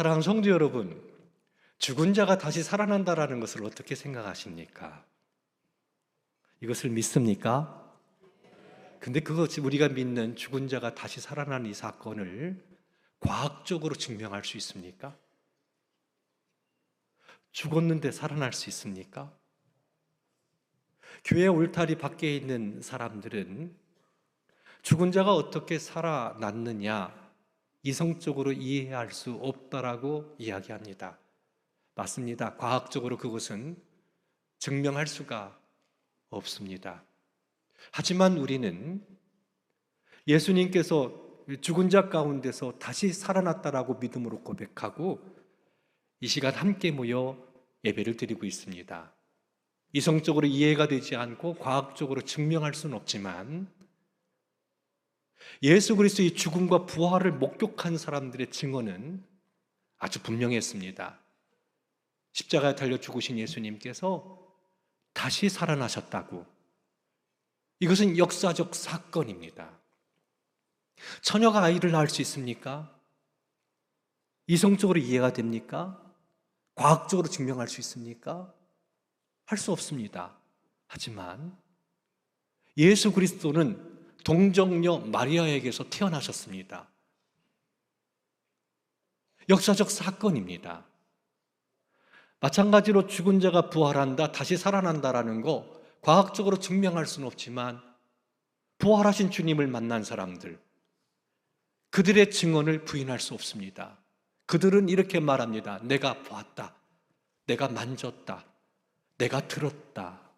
사랑하는 성도 여러분, 죽은 자가 다시 살아난다라는 것을 어떻게 생각하십니까? 이것을 믿습니까? 근데 그것이 우리가 믿는 죽은 자가 다시 살아나는 이 사건을 과학적으로 증명할 수 있습니까? 죽었는데 살아날 수 있습니까? 교회 울타리 밖에 있는 사람들은 죽은 자가 어떻게 살아났느냐 이성적으로 이해할 수 없다라고 이야기합니다. 맞습니다. 과학적으로 그것은 증명할 수가 없습니다. 하지만 우리는 예수님께서 죽은 자 가운데서 다시 살아났다라고 믿음으로 고백하고 이 시간 함께 모여 예배를 드리고 있습니다. 이성적으로 이해가 되지 않고 과학적으로 증명할 수는 없지만 예수 그리스도의 죽음과 부활을 목격한 사람들의 증언은 아주 분명했습니다. 십자가에 달려 죽으신 예수님께서 다시 살아나셨다고. 이것은 역사적 사건입니다. 처녀가 아이를 낳을 수 있습니까? 이성적으로 이해가 됩니까? 과학적으로 증명할 수 있습니까? 할 수 없습니다. 하지만 예수 그리스도는 동정녀 마리아에게서 태어나셨습니다. 역사적 사건입니다. 마찬가지로 죽은 자가 부활한다, 다시 살아난다라는 거 과학적으로 증명할 수는 없지만 부활하신 주님을 만난 사람들, 그들의 증언을 부인할 수 없습니다. 그들은 이렇게 말합니다. 내가 보았다. 내가 만졌다. 내가 들었다.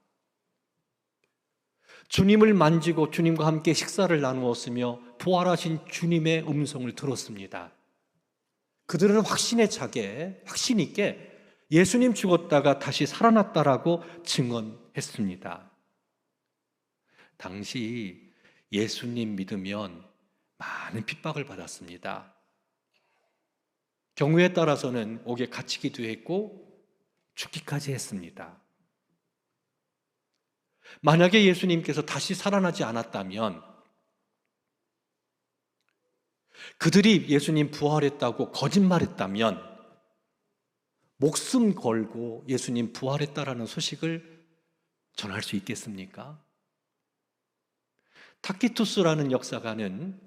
주님을 만지고 주님과 함께 식사를 나누었으며 부활하신 주님의 음성을 들었습니다. 그들은 확신에 차게, 확신 있게 예수님 죽었다가 다시 살아났다라고 증언했습니다. 당시 예수님 믿으면 많은 핍박을 받았습니다. 경우에 따라서는 옥에 갇히기도 했고 죽기까지 했습니다. 만약에 예수님께서 다시 살아나지 않았다면 그들이 예수님 부활했다고 거짓말했다면 목숨 걸고 예수님 부활했다라는 소식을 전할 수 있겠습니까? 타키투스라는 역사가는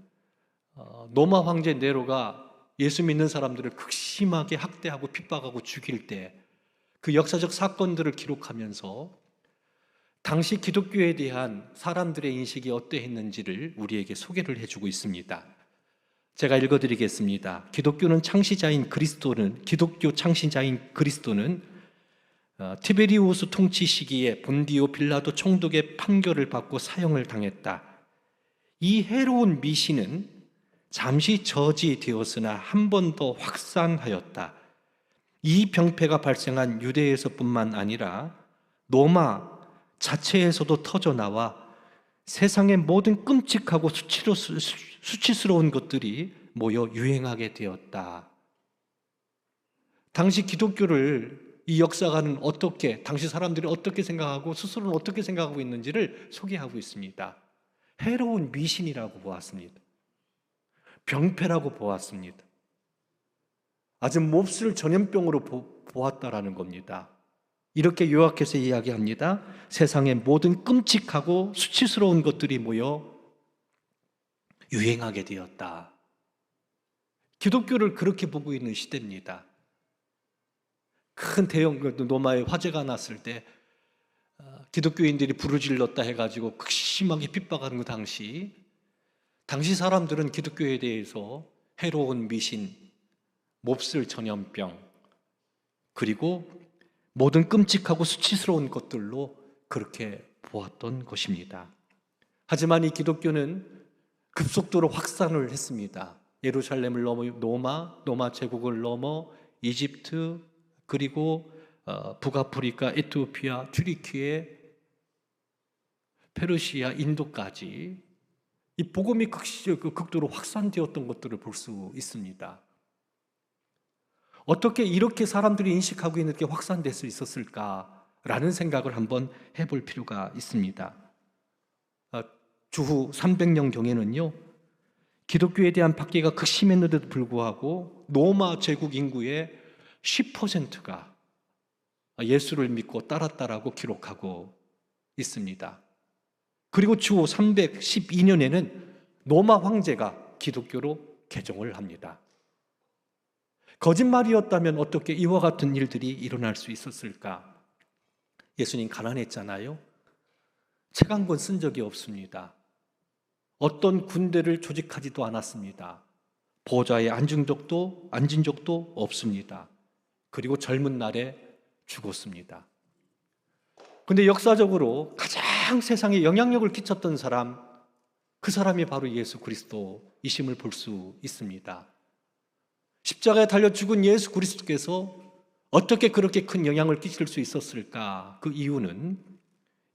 어, 노마 황제 네로가 예수 믿는 사람들을 극심하게 학대하고 핍박하고 죽일 때 그 역사적 사건들을 기록하면서 당시 기독교에 대한 사람들의 인식이 어떠했는지를 우리에게 소개를 해주고 있습니다. 제가 읽어드리겠습니다. 기독교는 창시자인 그리스도는 기독교 창시자인 그리스도는 어, 티베리우스 통치 시기에 본디오 빌라도 총독의 판결을 받고 사형을 당했다. 이 해로운 미신은 잠시 저지되었으나 한 번 더 확산하였다. 이 병폐가 발생한 유대에서뿐만 아니라 로마 자체에서도 터져 나와 세상의 모든 끔찍하고 수치로, 수치스러운 것들이 모여 유행하게 되었다. 당시 기독교를 이 역사가는 어떻게, 당시 사람들이 어떻게 생각하고 스스로는 어떻게 생각하고 있는지를 소개하고 있습니다. 해로운 미신이라고 보았습니다. 병폐라고 보았습니다. 아주 몹쓸 전염병으로 보, 보았다라는 겁니다. 이렇게 요약해서 이야기합니다. 세상의 모든 끔찍하고 수치스러운 것들이 모여 유행하게 되었다. 기독교를 그렇게 보고 있는 시대입니다. 큰 대형 그 노마에 화재가 났을 때 어, 기독교인들이 부르질렀다 해가지고 극심하게 핍박하는 그 당시 당시 사람들은 기독교에 대해서 해로운 미신, 몹쓸 전염병, 그리고 모든 끔찍하고 수치스러운 것들로 그렇게 보았던 것입니다. 하지만 이 기독교는 급속도로 확산을 했습니다. 예루살렘을 넘어 노마, 노마 제국을 넘어 이집트 그리고 어, 북아프리카, 에티오피아, 튀르키예, 페르시아, 인도까지 이 복음이 그 극도로 확산되었던 것들을 볼 수 있습니다. 어떻게 이렇게 사람들이 인식하고 있는 게 확산될 수 있었을까라는 생각을 한번 해볼 필요가 있습니다. 어, 주후 300년 경에는요, 기독교에 대한 박해가 극심했는데도 불구하고 로마 제국 인구의 10%가 예수를 믿고 따랐다라고 기록하고 있습니다. 그리고 주 312년에는 로마 황제가 기독교로 개종을 합니다. 거짓말이었다면 어떻게 이와 같은 일들이 일어날 수 있었을까? 예수님 가난했잖아요. 책 한 권 쓴 적이 없습니다. 어떤 군대를 조직하지도 않았습니다. 보좌에 앉은 적도 앉은 적도 없습니다. 그리고 젊은 날에 죽었습니다. 근데 역사적으로 가장 세상에 영향력을 끼쳤던 사람, 그 사람이 바로 예수 그리스도이심을 볼 수 있습니다. 십자가에 달려 죽은 예수 그리스도께서 어떻게 그렇게 큰 영향을 끼칠 수 있었을까? 그 이유는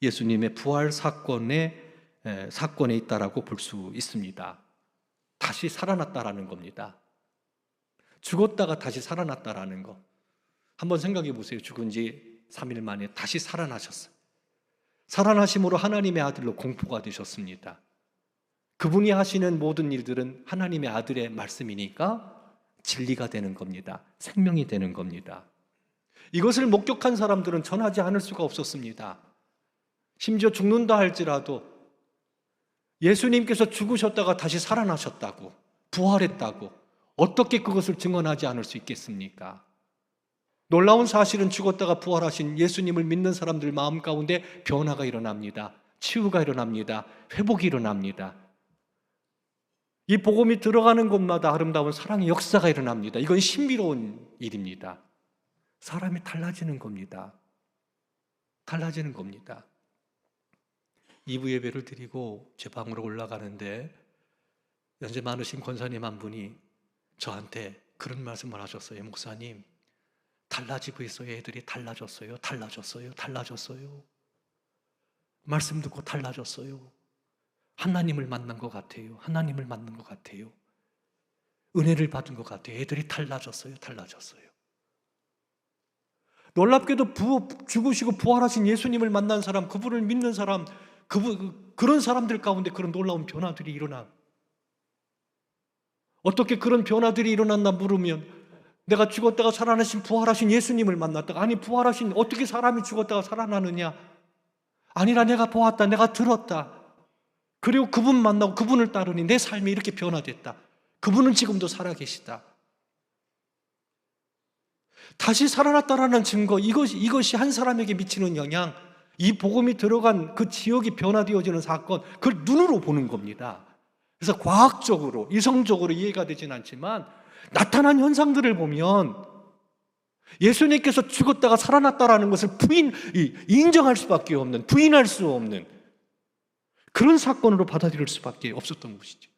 예수님의 부활 사건에 사건에 있다라고 볼 수 있습니다. 다시 살아났다라는 겁니다. 죽었다가 다시 살아났다라는 거. 한번 생각해 보세요. 죽은 지 3일 만에 다시 살아나셨어요. 살아나심으로 하나님의 아들로 공포가 되셨습니다. 그분이 하시는 모든 일들은 하나님의 아들의 말씀이니까 진리가 되는 겁니다. 생명이 되는 겁니다. 이것을 목격한 사람들은 전하지 않을 수가 없었습니다. 심지어 죽는다 할지라도 예수님께서 죽으셨다가 다시 살아나셨다고, 부활했다고, 어떻게 그것을 증언하지 않을 수 있겠습니까? 놀라운 사실은 죽었다가 부활하신 예수님을 믿는 사람들 마음 가운데 변화가 일어납니다. 치유가 일어납니다. 회복이 일어납니다. 이 복음이 들어가는 곳마다 아름다운 사랑의 역사가 일어납니다. 이건 신비로운 일입니다. 사람이 달라지는 겁니다. 달라지는 겁니다. 2부 예배를 드리고 제 방으로 올라가는데 연세 많으신 권사님 한 분이 저한테 그런 말씀을 하셨어요. 목사님, 달라지고 있어요. 애들이 달라졌어요. 달라졌어요. 달라졌어요. 말씀 듣고 달라졌어요. 하나님을 만난 것 같아요. 하나님을 만난 것 같아요. 은혜를 받은 것 같아요. 애들이 달라졌어요. 달라졌어요. 놀랍게도 부, 죽으시고 부활하신 예수님을 만난 사람, 그분을 믿는 사람, 그분, 그런 사람들 가운데 그런 놀라운 변화들이 일어나. 어떻게 그런 변화들이 일어났나 물으면 내가 죽었다가 살아나신 부활하신 예수님을 만났다가 아니 부활하신 어떻게 사람이 죽었다가 살아나느냐? 아니라 내가 보았다. 내가 들었다. 그리고 그분 만나고 그분을 따르니 내 삶이 이렇게 변화됐다. 그분은 지금도 살아계시다. 다시 살아났다라는 증거, 이것이, 이것이 한 사람에게 미치는 영향, 이 복음이 들어간 그 지역이 변화되어지는 사건, 그걸 눈으로 보는 겁니다. 그래서 과학적으로, 이성적으로 이해가 되진 않지만, 나타난 현상들을 보면 예수님께서 죽었다가 살아났다라는 것을 부인, 인정할 수밖에 없는, 부인할 수 없는 그런 사건으로 받아들일 수밖에 없었던 것이죠.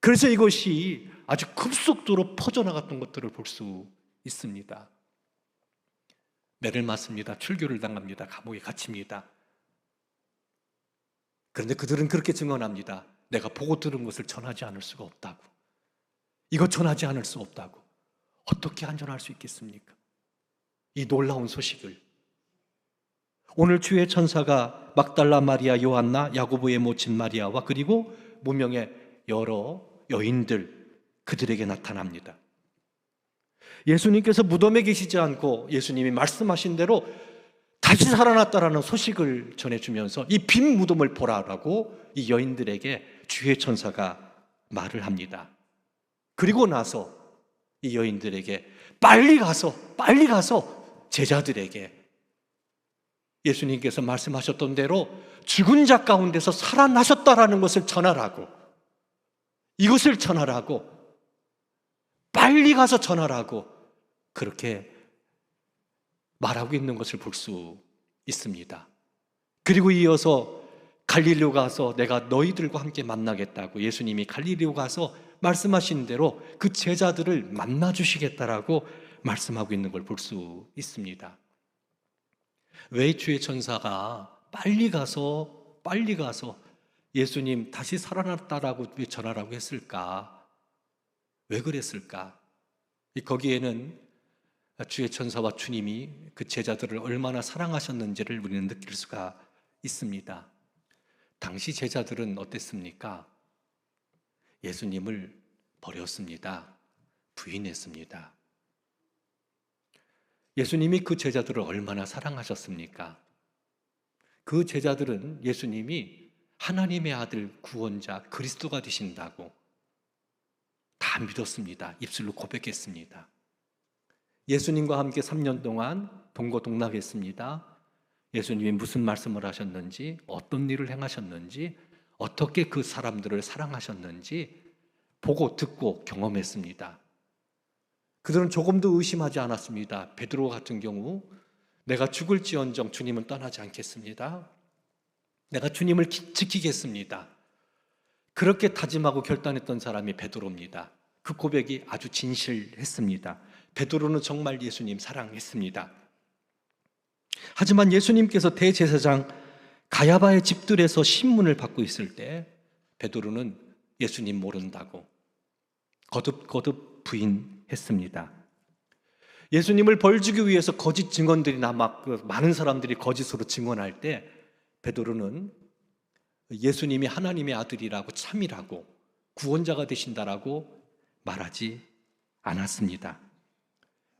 그래서 이것이 아주 급속도로 퍼져나갔던 것들을 볼 수 있습니다. 매를 맞습니다. 출교를 당합니다. 감옥에 갇힙니다. 그런데 그들은 그렇게 증언합니다. 내가 보고 들은 것을 전하지 않을 수가 없다고. 이거 전하지 않을 수 없다고. 어떻게 안전할 수 있겠습니까? 이 놀라운 소식을. 오늘 주의 천사가 막달라 마리아 요한나 야고보의 모친 마리아와 그리고 무명의 여러 여인들 그들에게 나타납니다. 예수님께서 무덤에 계시지 않고 예수님이 말씀하신 대로 다시 살아났다라는 소식을 전해주면서 이 빈 무덤을 보라라고 이 여인들에게 주의 천사가 말을 합니다. 그리고 나서 이 여인들에게 빨리 가서, 빨리 가서 제자들에게 예수님께서 말씀하셨던 대로 죽은 자 가운데서 살아나셨다라는 것을 전하라고 이것을 전하라고 빨리 가서 전하라고 그렇게 말하고 있는 것을 볼 수 있습니다. 그리고 이어서 갈릴리오 가서 내가 너희들과 함께 만나겠다고 예수님이 갈릴리오 가서 말씀하신 대로 그 제자들을 만나 주시겠다라고 말씀하고 있는 걸 볼 수 있습니다. 왜 주의 천사가 빨리 가서 빨리 가서 예수님 다시 살아났다라고 왜 전하라고 했을까? 왜 그랬을까? 거기에는 주의 천사와 주님이 그 제자들을 얼마나 사랑하셨는지를 우리는 느낄 수가 있습니다. 당시 제자들은 어땠습니까? 예수님을 버렸습니다. 부인했습니다. 예수님이 그 제자들을 얼마나 사랑하셨습니까? 그 제자들은 예수님이 하나님의 아들 구원자 그리스도가 되신다고 다 믿었습니다. 입술로 고백했습니다. 예수님과 함께 3년 동안 동거동락했습니다. 예수님이 무슨 말씀을 하셨는지, 어떤 일을 행하셨는지, 어떻게 그 사람들을 사랑하셨는지 보고 듣고 경험했습니다. 그들은 조금도 의심하지 않았습니다. 베드로 같은 경우 내가 죽을지언정 주님은 떠나지 않겠습니다. 내가 주님을 지- 지키겠습니다. 그렇게 다짐하고 결단했던 사람이 베드로입니다. 그 고백이 아주 진실했습니다. 베드로는 정말 예수님 사랑했습니다. 하지만 예수님께서 대제사장 가야바의 집들에서 신문을 받고 있을 때 베드로는 예수님 모른다고 거듭거듭 부인 했습니다. 예수님을 벌주기 위해서 거짓 증언들이나 막그 많은 사람들이 거짓으로 증언할 때 베드로는 예수님이 하나님의 아들이라고 참이라고 구원자가 되신다라고 말하지 않았습니다.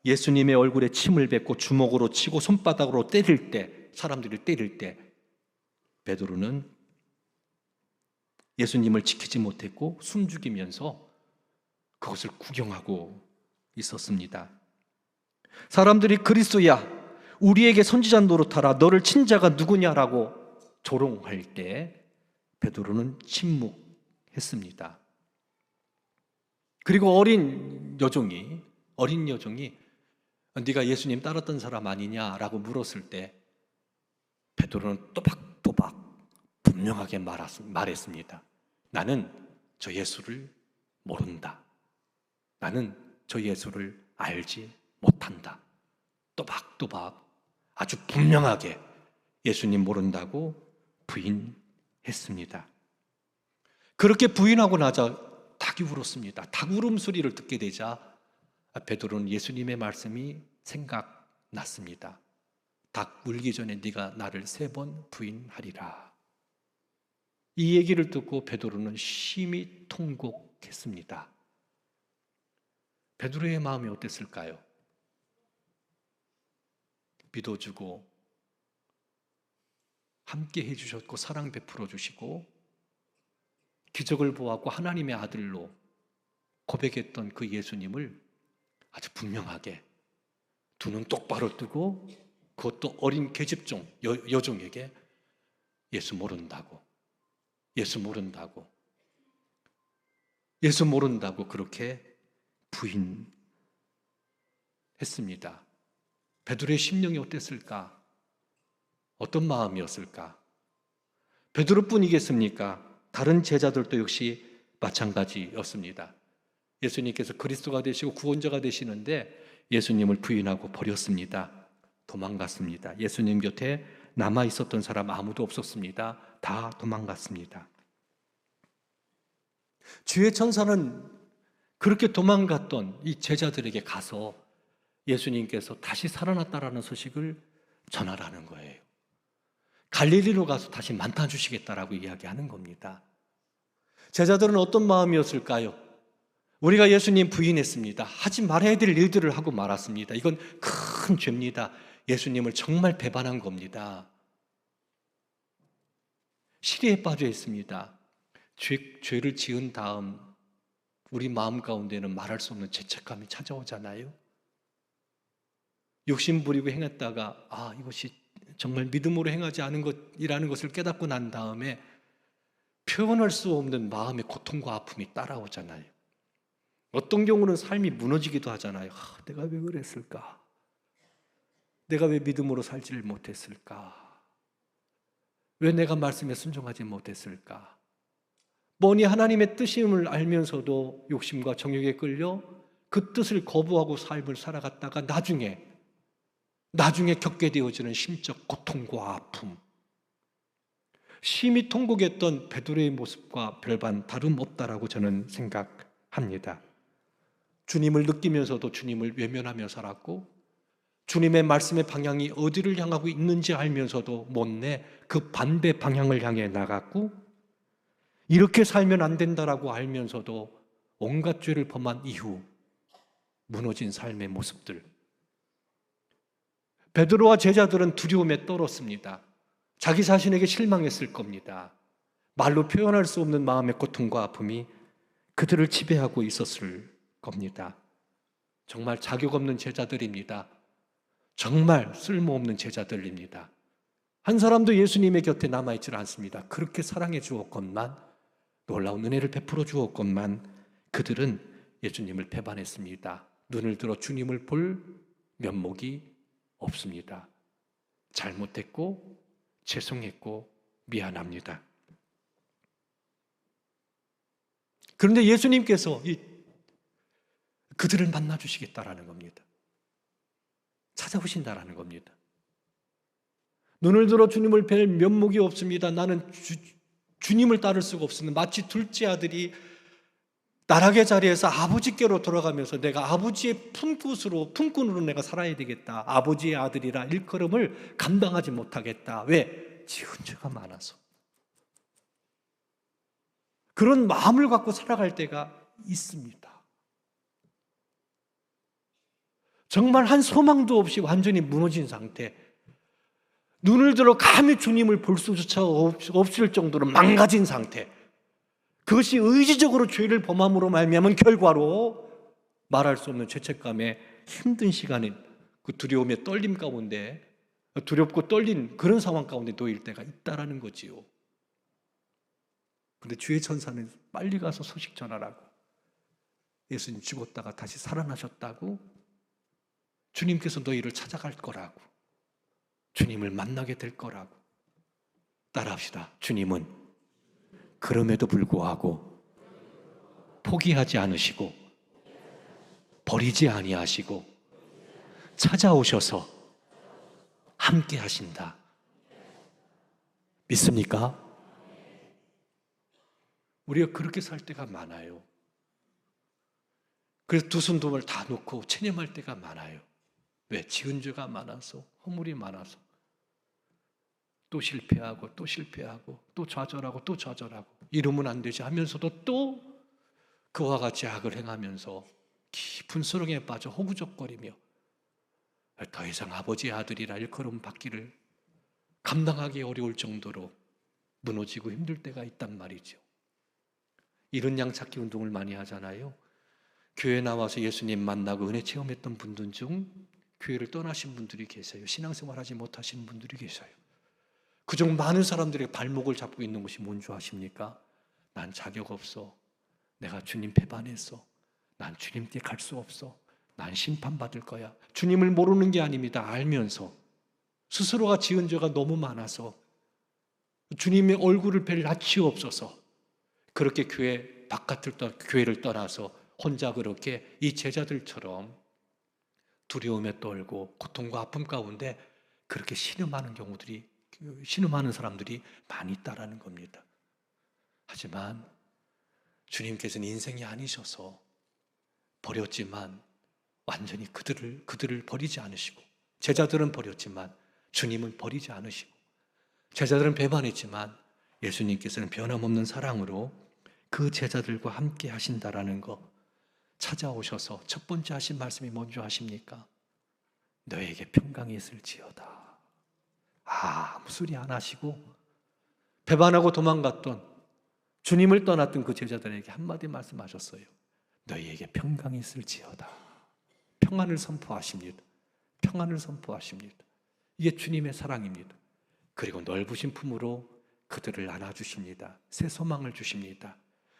예수님의 얼굴에 침을 뱉고 주먹으로 치고 손바닥으로 때릴 때 사람들이 때릴 때 베드로는 예수님을 지키지 못했고 숨죽이면서 그것을 구경하고 있었습니다. 사람들이 그리스도야 우리에게 선지자 노릇하라 너를 친자가 누구냐라고 조롱할 때 베드로는 침묵했습니다. 그리고 어린 여종이 어린 여종이 네가 예수님 따랐던 사람 아니냐라고 물었을 때 베드로는 또박또박 분명하게 말했- 말했습니다. 나는 저 예수를 모른다. 나는 저 예수를 알지 못한다. 또박또박 아주 분명하게 예수님 모른다고 부인했습니다. 그렇게 부인하고 나자 닭이 울었습니다. 닭 울음 소리를 듣게 되자 베드로는 예수님의 말씀이 생각났습니다. 닭 울기 전에 네가 나를 세 번 부인하리라. 이 얘기를 듣고 베드로는 심히 통곡했습니다. 베드로의 마음이 어땠을까요? 믿어주고 함께 해주셨고 사랑 베풀어 주시고 기적을 보았고 하나님의 아들로 고백했던 그 예수님을 아주 분명하게 두 눈 똑바로 뜨고 그것도 어린 계집종 여, 여종에게 예수 모른다고 예수 모른다고 예수 모른다고 그렇게 부인했습니다. 베드로의 심령이 어땠을까? 어떤 마음이었을까? 베드로뿐이겠습니까? 다른 제자들도 역시 마찬가지였습니다. 예수님께서 그리스도가 되시고 구원자가 되시는데 예수님을 부인하고 버렸습니다. 도망갔습니다. 예수님 곁에 남아 있었던 사람 아무도 없었습니다. 다 도망갔습니다. 주의 천사는 그렇게 도망갔던 이 제자들에게 가서 예수님께서 다시 살아났다라는 소식을 전하라는 거예요. 갈릴리로 가서 다시 만나 주시겠다라고 이야기하는 겁니다. 제자들은 어떤 마음이었을까요? 우리가 예수님 부인했습니다. 하지 말아야 될 일들을 하고 말았습니다. 이건 큰 죄입니다. 예수님을 정말 배반한 겁니다. 시리에 빠져 있습니다. 죄, 죄를 지은 다음 우리 마음 가운데는 말할 수 없는 죄책감이 찾아오잖아요. 욕심 부리고 행했다가 아 이것이 정말 믿음으로 행하지 않은 것이라는 것을 깨닫고 난 다음에 표현할 수 없는 마음의 고통과 아픔이 따라오잖아요. 어떤 경우는 삶이 무너지기도 하잖아요. 아, 내가 왜 그랬을까? 내가 왜 믿음으로 살지를 못했을까? 왜 내가 말씀에 순종하지 못했을까? 뭐니 하나님의 뜻임을 알면서도 욕심과 정욕에 끌려 그 뜻을 거부하고 삶을 살아갔다가 나중에 나중에 겪게 되어지는 심적 고통과 아픔. 심히 통곡했던 베드로의 모습과 별반 다름없다라고 저는 생각합니다. 주님을 느끼면서도 주님을 외면하며 살았고 주님의 말씀의 방향이 어디를 향하고 있는지 알면서도 못내 그 반대 방향을 향해 나갔고 이렇게 살면 안 된다라고 알면서도 온갖 죄를 범한 이후 무너진 삶의 모습들. 베드로와 제자들은 두려움에 떨었습니다. 자기 자신에게 실망했을 겁니다. 말로 표현할 수 없는 마음의 고통과 아픔이 그들을 지배하고 있었을 겁니다. 정말 자격 없는 제자들입니다. 정말 쓸모없는 제자들입니다. 한 사람도 예수님의 곁에 남아있질 않습니다. 그렇게 사랑해 주었건만, 놀라운 은혜를 베풀어 주었건만, 그들은 예수님을 배반했습니다. 눈을 들어 주님을 볼 면목이 없습니다. 잘못했고, 죄송했고, 미안합니다. 그런데 예수님께서 이 그들을 만나 주시겠다라는 겁니다. 찾아오신다라는 겁니다. 눈을 들어 주님을 뵐 면목이 없습니다. 나는 주, 주님을 따를 수가 없습니다. 마치 둘째 아들이 나락의 자리에서 아버지께로 돌아가면서 내가 아버지의 품꾼으로 품꾼으로 내가 살아야 되겠다. 아버지의 아들이라 일컬음을 감당하지 못하겠다. 왜? 지은 죄가 많아서. 그런 마음을 갖고 살아갈 때가 있습니다. 정말 한 소망도 없이 완전히 무너진 상태. 눈을 들어 감히 주님을 볼 수조차 없을 정도로 망가진 상태. 그것이 의지적으로 죄를 범함으로 말미암은 결과로 말할 수 없는 죄책감에 힘든 시간인 그 두려움의 떨림 가운데 두렵고 떨린 그런 상황 가운데 놓일 때가 있다라는 거지요. 근데 주의 천사는 빨리 가서 소식 전하라고. 예수님 죽었다가 다시 살아나셨다고 주님께서 너희를 찾아갈 거라고. 주님을 만나게 될 거라고. 따라합시다. 주님은 그럼에도 불구하고 포기하지 않으시고 버리지 아니하시고 찾아오셔서 함께 하신다. 믿습니까? 우리가 그렇게 살 때가 많아요. 그래서 두손 돈을 다 놓고 체념할 때가 많아요. 왜? 지은 죄가 많아서, 허물이 많아서. 또 실패하고, 또 실패하고, 또 좌절하고, 또 좌절하고. 이러면 안 되지 하면서도 또 그와 같이 악을 행하면서 깊은 수렁에 빠져 호구적거리며 더 이상 아버지의 아들이라 일컬음 받기를 감당하기 어려울 정도로 무너지고 힘들 때가 있단 말이죠. 이런 양 찾기 운동을 많이 하잖아요. 교회 나와서 예수님 만나고 은혜 체험했던 분들 중 교회를 떠나신 분들이 계세요. 신앙생활 하지 못하시는 분들이 계세요. 그중 많은 사람들의 발목을 잡고 있는 것이 뭔지 아십니까? 난 자격 없어. 내가 주님 배반했어. 난 주님 께 갈 수 없어. 난 심판받을 거야. 주님을 모르는 게 아닙니다. 알면서. 스스로가 지은 죄가 너무 많아서 주님의 얼굴을 뵐 낯이 없어서 그렇게 교회 바깥을 떠 교회를 떠나서 혼자 그렇게 이 제자들처럼 두려움에 떨고 고통과 아픔 가운데 그렇게 신음하는 경우들이 신음하는 사람들이 많이 있다라는 겁니다. 하지만 주님께서는 인생이 아니셔서 버렸지만 완전히 그들을 그들을 버리지 않으시고 제자들은 버렸지만 주님은 버리지 않으시고 제자들은 배반했지만 예수님께서는 변함없는 사랑으로 그 제자들과 함께 하신다라는 거 찾아오셔서 첫 번째 하신 말씀이 뭔지 아십니까? 너에게 평강이 있을지어다. 아, 아무 소리 안 하시고 배반하고 도망갔던 주님을 떠났던 그 제자들에게 한마디 말씀하셨어요. 너희에게 평강이 있을지어다. 평안을 선포하십니다. 평안을 선포하십니다. 이게 주님의 사랑입니다. 그리고 넓으신 품으로 그들을 안아주십니다. 새 소망을 주십니다.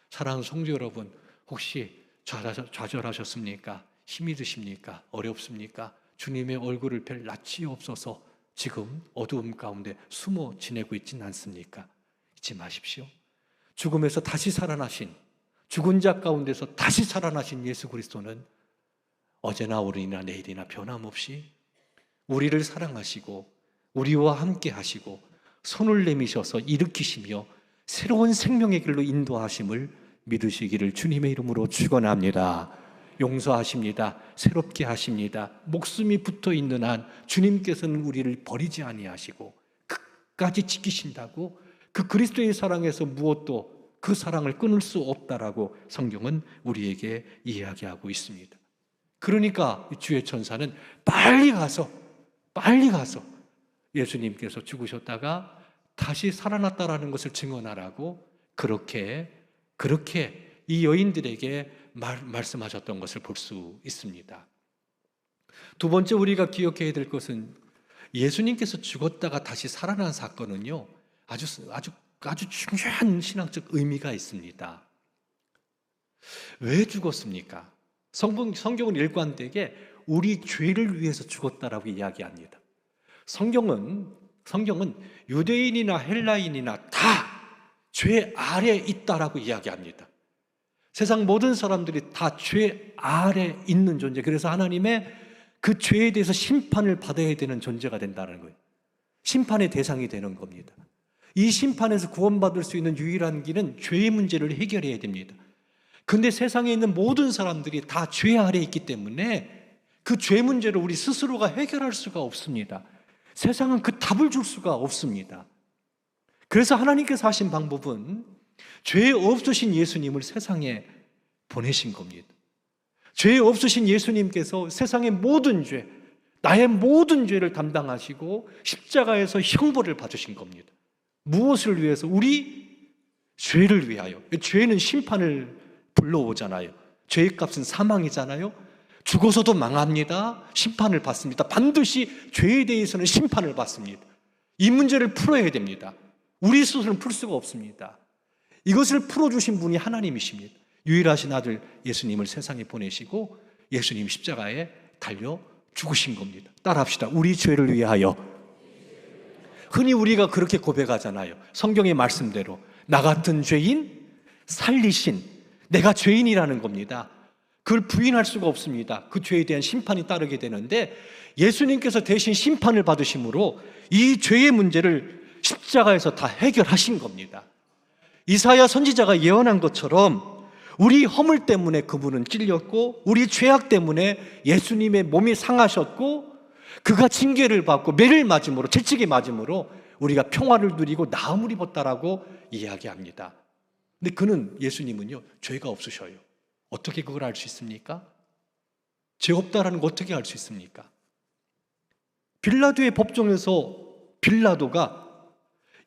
사랑하는 성도 여러분, 혹시 좌절하셨습니까? 힘이 드십니까? 어렵습니까? 주님의 얼굴을 뵐 낯이 없어서 지금 어두움 가운데 숨어 지내고 있지는 않습니까? 잊지 마십시오. 죽음에서 다시 살아나신 죽은 자 가운데서 다시 살아나신 예수 그리스도는 어제나 오늘이나 내일이나 변함없이 우리를 사랑하시고 우리와 함께 하시고 손을 내미셔서 일으키시며 새로운 생명의 길로 인도하심을 믿으시기를 주님의 이름으로 축원합니다. 용서하십니다. 새롭게 하십니다. 목숨이 붙어 있는 한 주님께서는 우리를 버리지 아니하시고 끝까지 지키신다고 그 그리스도의 사랑에서 무엇도 그 사랑을 끊을 수 없다라고 성경은 우리에게 이야기하고 있습니다. 그러니까 주의 천사는 빨리 가서 빨리 가서 예수님께서 죽으셨다가 다시 살아났다라는 것을 증언하라고 그렇게 그렇게 이 여인들에게 말, 말씀하셨던 것을 볼 수 있습니다. 두 번째 우리가 기억해야 될 것은 예수님께서 죽었다가 다시 살아난 사건은요 아주 아주 아주 중요한 신앙적 의미가 있습니다. 왜 죽었습니까? 성경, 성경은 일관되게 우리 죄를 위해서 죽었다라고 이야기합니다. 성경은 성경은 유대인이나 헬라인이나 다 죄 아래 있다라고 이야기합니다. 세상 모든 사람들이 다 죄 아래 있는 존재. 그래서 하나님의 그 죄에 대해서 심판을 받아야 되는 존재가 된다는 거예요. 심판의 대상이 되는 겁니다. 이 심판에서 구원받을 수 있는 유일한 길은 죄의 문제를 해결해야 됩니다. 근데 세상에 있는 모든 사람들이 다 죄 아래 있기 때문에 그 죄 문제를 우리 스스로가 해결할 수가 없습니다. 세상은 그 답을 줄 수가 없습니다. 그래서 하나님께서 하신 방법은 죄 없으신 예수님을 세상에 보내신 겁니다. 죄 없으신 예수님께서 세상의 모든 죄, 나의 모든 죄를 담당하시고 십자가에서 형벌을 받으신 겁니다. 무엇을 위해서? 우리 죄를 위하여. 죄는 심판을 불러오잖아요. 죄의 값은 사망이잖아요. 죽어서도 망합니다. 심판을 받습니다. 반드시 죄에 대해서는 심판을 받습니다. 이 문제를 풀어야 됩니다. 우리 스스로는 풀 수가 없습니다. 이것을 풀어주신 분이 하나님이십니다. 유일하신 아들 예수님을 세상에 보내시고 예수님 십자가에 달려 죽으신 겁니다. 따라합시다. 우리 죄를 위하여. 흔히 우리가 그렇게 고백하잖아요. 성경의 말씀대로. 나 같은 죄인 살리신 내가 죄인이라는 겁니다. 그걸 부인할 수가 없습니다. 그 죄에 대한 심판이 따르게 되는데 예수님께서 대신 심판을 받으심으로 이 죄의 문제를 십자가에서 다 해결하신 겁니다. 이사야 선지자가 예언한 것처럼 우리 허물 때문에 그분은 찔렸고 우리 죄악 때문에 예수님의 몸이 상하셨고 그가 징계를 받고 매를 맞음으로 채찍에 맞음으로 우리가 평화를 누리고 나음을 입었다라고 이야기합니다. 근데 그는 예수님은요 죄가 없으셔요. 어떻게 그걸 알 수 있습니까? 죄 없다라는 거 어떻게 알 수 있습니까? 빌라도의 법정에서 빌라도가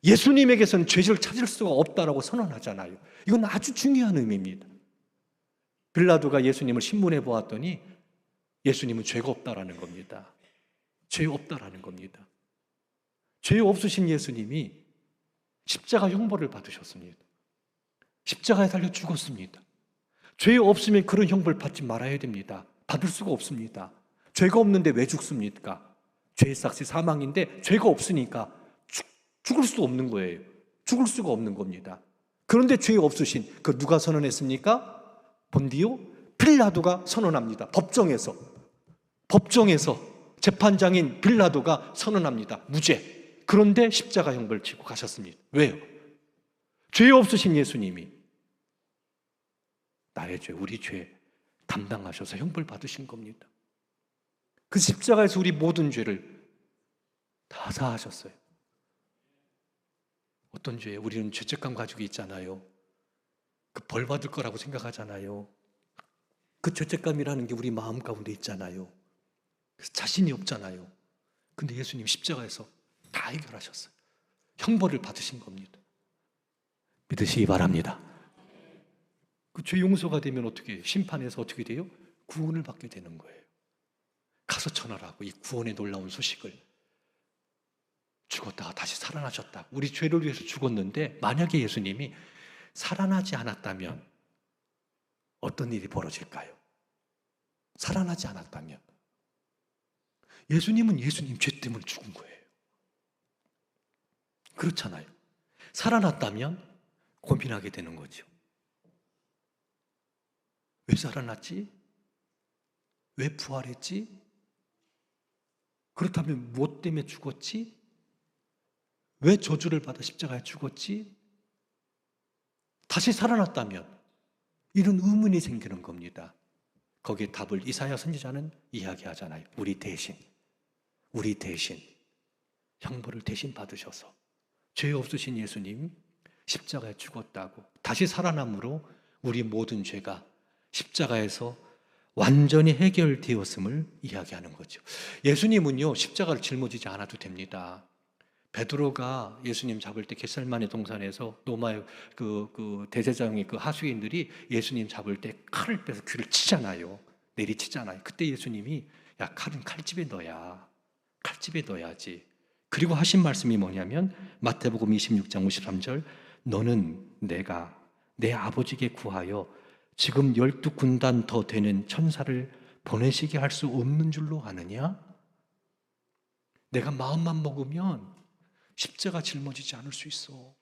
예수님에게서는 죄를 찾을 수가 없다라고 선언하잖아요. 이건 아주 중요한 의미입니다. 빌라도가 예수님을 신문해 보았더니 예수님은 죄가 없다라는 겁니다. 죄 없다라는 겁니다. 죄 없으신 예수님이 십자가 형벌을 받으셨습니다. 십자가에 달려 죽었습니다. 죄 없으면 그런 형벌 받지 말아야 됩니다. 받을 수가 없습니다. 죄가 없는데 왜 죽습니까? 죄의 삭시 사망인데 죄가 없으니까 죽, 죽을 수 없는 거예요. 죽을 수가 없는 겁니다. 그런데 죄 없으신 그 누가 선언했습니까? 본디오 빌라도가 선언합니다. 법정에서 법정에서 재판장인 빌라도가 선언합니다. 무죄. 그런데 십자가 형벌 치고 가셨습니다. 왜요? 죄 없으신 예수님이 나의 죄, 우리 죄 담당하셔서 형벌 받으신 겁니다. 그 십자가에서 우리 모든 죄를 다 사하셨어요. 어떤 죄? 우리는 죄책감 가지고 있잖아요. 그 벌 받을 거라고 생각하잖아요. 그 죄책감이라는 게 우리 마음 가운데 있잖아요. 그래서 자신이 없잖아요. 근데 예수님 십자가에서 다 해결하셨어요. 형벌을 받으신 겁니다. 믿으시기 바랍니다. 그 죄 용서가 되면 어떻게 심판에서 어떻게 돼요? 구원을 받게 되는 거예요. 가서 전하라고 이 구원의 놀라운 소식을 죽었다가 다시 살아나셨다. 우리 죄를 위해서 죽었는데 만약에 예수님이 살아나지 않았다면 어떤 일이 벌어질까요? 살아나지 않았다면 예수님은 예수님 죄 때문에 죽은 거예요. 그렇잖아요. 살아났다면 고민하게 되는 거죠. 왜 살아났지? 왜 부활했지? 그렇다면 무엇 때문에 죽었지? 왜 저주를 받아 십자가에 죽었지? 다시 살아났다면 이런 의문이 생기는 겁니다. 거기에 답을 이사야 선지자는 이야기하잖아요. 우리 대신, 우리 대신 형벌을 대신 받으셔서 죄 없으신 예수님 십자가에 죽었다고 다시 살아남으로 우리 모든 죄가 십자가에서 완전히 해결되었음을 이야기하는 거죠. 예수님은요 십자가를 짊어지지 않아도 됩니다. 베드로가 예수님 잡을 때 겟살만의 동산에서 노마의 그, 그 대제사장의 그 하수인들이 예수님 잡을 때 칼을 빼서 귀를 치잖아요. 내리치잖아요. 그때 예수님이 야 칼은 칼집에 넣어야 칼집에 넣어야지. 그리고 하신 말씀이 뭐냐면 마태복음 26장 53절 너는 내가 내 아버지께 구하여 지금 열두 군단 더 되는 천사를 보내시게 할 수 없는 줄로 아느냐? 내가 마음만 먹으면 십자가 짊어지지 않을 수 있어.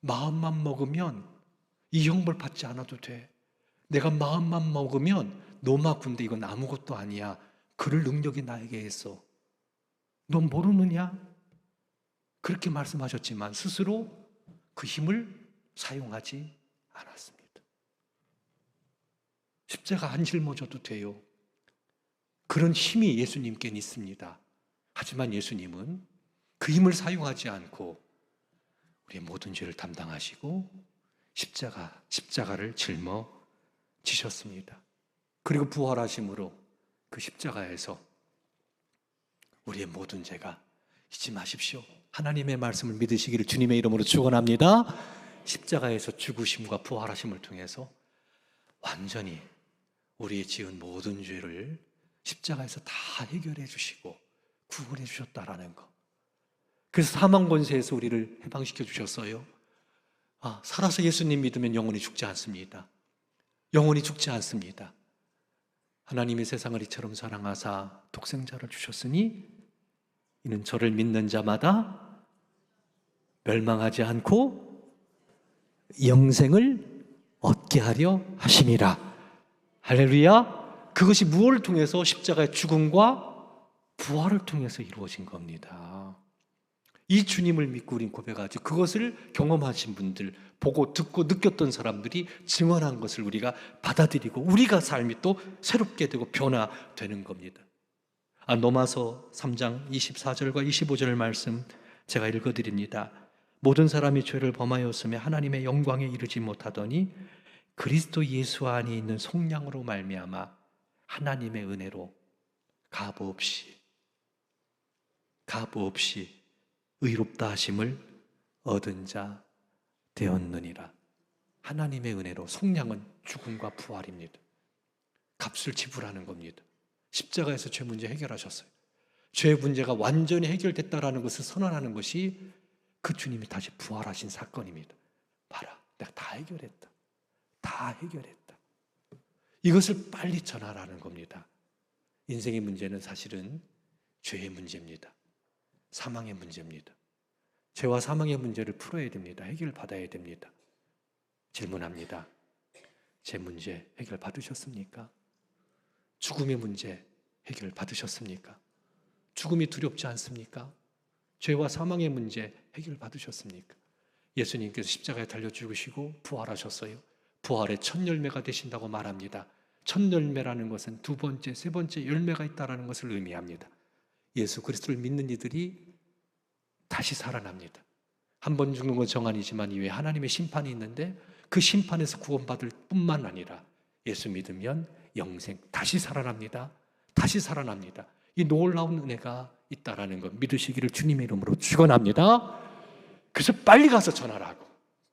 마음만 먹으면 이 형벌 받지 않아도 돼. 내가 마음만 먹으면 노마 군대 이건 아무것도 아니야. 그럴 능력이 나에게 있어. 넌 모르느냐? 그렇게 말씀하셨지만 스스로 그 힘을 사용하지 않았습니다. 십자가 안 짊어져도 돼요. 그런 힘이 예수님께 있습니다. 하지만 예수님은 그 힘을 사용하지 않고 우리의 모든 죄를 담당하시고 십자가, 십자가를 짊어 지셨습니다. 그리고 부활하심으로 그 십자가에서 우리의 모든 죄가 잊지 마십시오. 하나님의 말씀을 믿으시기를 주님의 이름으로 축원합니다. 십자가에서 죽으심과 부활하심을 통해서 완전히 우리의 지은 모든 죄를 십자가에서 다 해결해 주시고 구원해 주셨다라는 것. 그래서 사망 권세에서 우리를 해방시켜 주셨어요. 아, 살아서 예수님 믿으면 영원히 죽지 않습니다. 영원히 죽지 않습니다. 하나님의 세상을 이처럼 사랑하사 독생자를 주셨으니 이는 저를 믿는 자마다 멸망하지 않고 영생을 얻게 하려 하심이라. 할렐루야. 그것이 무엇을 통해서 십자가의 죽음과 부활을 통해서 이루어진 겁니다. 이 주님을 믿고 우린 고백하지 그것을 경험하신 분들 보고 듣고 느꼈던 사람들이 증언한 것을 우리가 받아들이고 우리가 삶이 또 새롭게 되고 변화되는 겁니다. 아, 로마서 3장 24절과 25절 말씀 제가 읽어드립니다. 모든 사람이 죄를 범하였으며 하나님의 영광에 이르지 못하더니 그리스도 예수 안에 있는 속량으로 말미암아 하나님의 은혜로 가부 없이 가부 없이 의롭다 하심을 얻은 자 되었느니라. 하나님의 은혜로 속량은 죽음과 부활입니다. 값을 지불하는 겁니다. 십자가에서 죄 문제 해결하셨어요. 죄 문제가 완전히 해결됐다라는 것을 선언하는 것이 그 주님이 다시 부활하신 사건입니다. 봐라, 내가 다 해결했다. 다 해결했다. 이것을 빨리 전하라는 겁니다. 인생의 문제는 사실은 죄의 문제입니다. 사망의 문제입니다. 죄와 사망의 문제를 풀어야 됩니다. 해결 받아야 됩니다. 질문합니다. 제 문제 해결 받으셨습니까? 죽음의 문제 해결 받으셨습니까? 죽음이 두렵지 않습니까? 죄와 사망의 문제 해결 받으셨습니까? 예수님께서 십자가에 달려 죽으시고 부활하셨어요. 부활의 첫 열매가 되신다고 말합니다. 첫 열매라는 것은 두 번째, 세 번째 열매가 있다라는 것을 의미합니다. 예수 그리스도를 믿는 이들이 다시 살아납니다. 한 번 죽는 건 정한이지만 이외에 하나님의 심판이 있는데 그 심판에서 구원받을 뿐만 아니라 예수 믿으면 영생 다시 살아납니다. 다시 살아납니다. 이 놀라운 은혜가 있다라는 것 믿으시기를 주님의 이름으로 축원합니다. 그래서 빨리 가서 전하라고.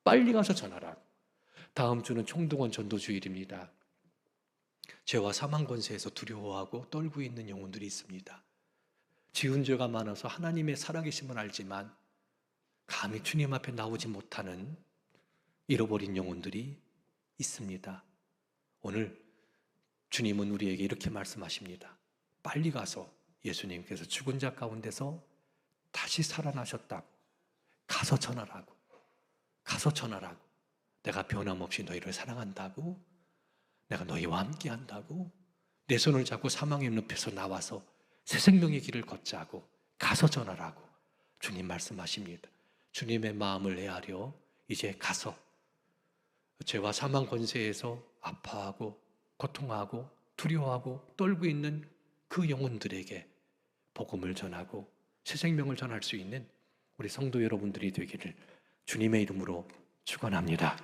빨리 가서 전하라고. 다음 주는 총동원 전도주일입니다. 죄와 사망 권세에서 두려워하고 떨고 있는 영혼들이 있습니다. 지은 죄가 많아서 하나님의 살아계심을 알지만 감히 주님 앞에 나오지 못하는 잃어버린 영혼들이 있습니다. 오늘 주님은 우리에게 이렇게 말씀하십니다. 빨리 가서 예수님께서 죽은 자 가운데서 다시 살아나셨다고. 가서 전하라고. 가서 전하라고. 내가 변함없이 너희를 사랑한다고. 내가 너희와 함께 한다고. 내 손을 잡고 사망의 늪에서 나와서 새 생명의 길을 걷자고 가서 전하라고 주님 말씀하십니다. 주님의 마음을 헤아려 이제 가서 죄와 사망 권세에서 아파하고 고통하고 두려워하고 떨고 있는 그 영혼들에게 복음을 전하고 새 생명을 전할 수 있는 우리 성도 여러분들이 되기를 주님의 이름으로 축원합니다.